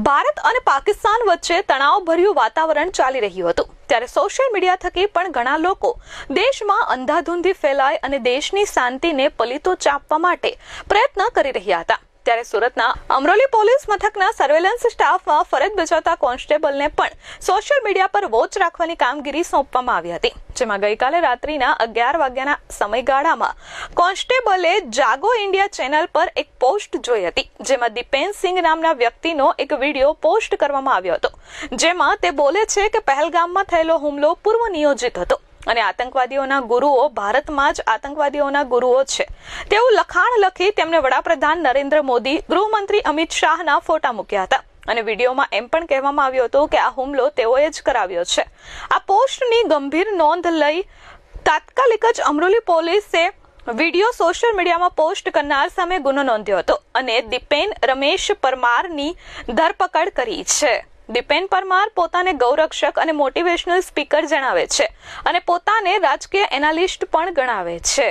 ભારત અને પાકિસ્તાન વચ્ચે તણાવભર્યું વાતાવરણ ચાલી રહ્યું હતું. ત્યારે સોશિયલ મીડિયા થકી પણ ઘણા લોકો દેશમાં અંધાધૂંધી ફેલાય અને દેશની શાંતિને પલીતો ચાપવા માટે પ્રયત્ન કરી રહ્યા હતા. ત્યારે સુરતના અમરોલી પોલીસ મથકના સર્વેલન્સ સ્ટાફમાં ફરજ બજાવતા કોન્સ્ટેબલને પણ સોશિયલ મીડિયા પર વોચ રાખવાની કામગીરી સોંપવામાં આવી હતી, જેમાં ગઈકાલે રાત્રિના અગિયાર વાગ્યાના સમયગાળામાં કોન્સ્ટેબલે જાગો ઇન્ડિયા ચેનલ પર એક પોસ્ટ જોઈ હતી, જેમાં દીપેન સિંઘ નામના વ્યક્તિનો એક વીડિયો પોસ્ટ કરવામાં આવ્યો હતો, જેમાં તે બોલે છે કે પહેલગામમાં થયેલો હુમલો પૂર્વ નિયોજિત હતો. અને આતંકવાદીઓના ગુરુઓ ભારતમાં જ આતંકવાદીઓના ગુરુઓ છે. તેવું લખાણ લખી તેમણે વડાપ્રધાન નરેન્દ્ર મોદી, ગૃહમંત્રી અમિત શાહના ફોટા મૂક્યા હતા. અને વિડીયોમાં એમ પણ કહેવામાં આવ્યું હતું કે આ હુમલો તેઓએ જ કરાવ્યો છે. આ પોસ્ટની ગંભીર નોંધ લઈ તાત્કાલિક જ અમરોલી પોલીસે વીડિયો સોશિયલ મીડિયામાં પોસ્ટ કરનાર સામે ગુનો નોંધ્યો હતો અને દીપેન રમેશ પરમારની ધરપકડ કરી છે. દીપેન પરમાર પોતાને ગૌરક્ષક અને મોટિવેશનલ સ્પીકર જણાવે છે અને પોતાને રાજકીય એનાલિસ્ટ પણ ગણાવે છે.